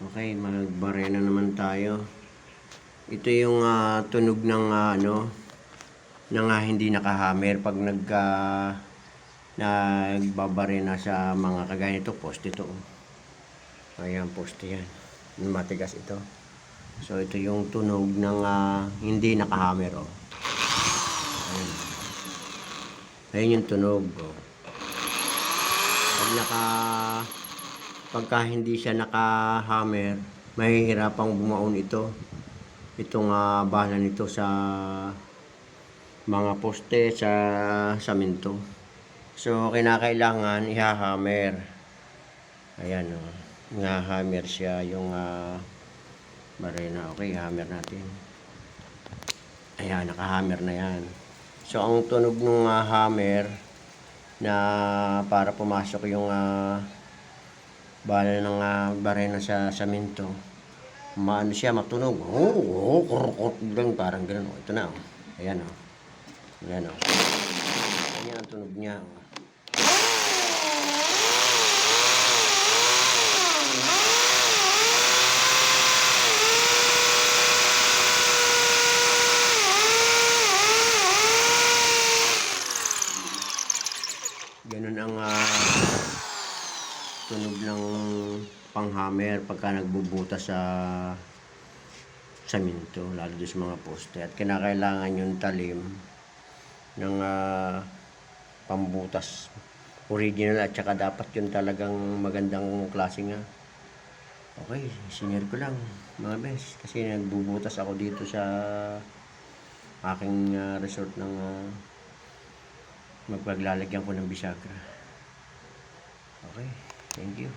Okay, magbare na naman tayo. Ito yung ah, tunog ng ah, ano ng ah, hindi nakahammer pag nagka nagbabare na sa mga kagaya nito, poste ito. oh. Ayan, poste yan. Matigas ito. So ito yung tunog ng ah, hindi nakahammer oh. Ayan. Ayan yung tunog oh. Pag naka pagka hindi siya naka-hammer, mahihirapang bumaon ito. Itong uh, bala nito sa mga poste sa saminto. So, kinakailangan iha-hammer. Ayan, oh. Iha-hammer siya yung uh, barena. Okay, hammer natin. Ayan, naka-hammer na yan. So, ang tunog ng uh, hammer na para pumasok yung uh, bala ng uh, barena sa saminto. Maano siya, matunog. Oh, oh, lang parang ganun. Oh, ito na. Oh. Ayan oh. Ayan oh. Ayan ang tunog niya. Oh. Ganun ang ah, tunog ng panghammer pagka nagbubuta sa saminto, lalo sa mga poste. At kinakailangan yung talim ng ah, pambutas original at saka dapat yun talagang magandang klase nga. Okay, senior ko lang mga bes. Kasi nagbubutas ako dito sa aking ah, resort ng ah, magpaglalagyan ko ng bisagra. Okay, thank you.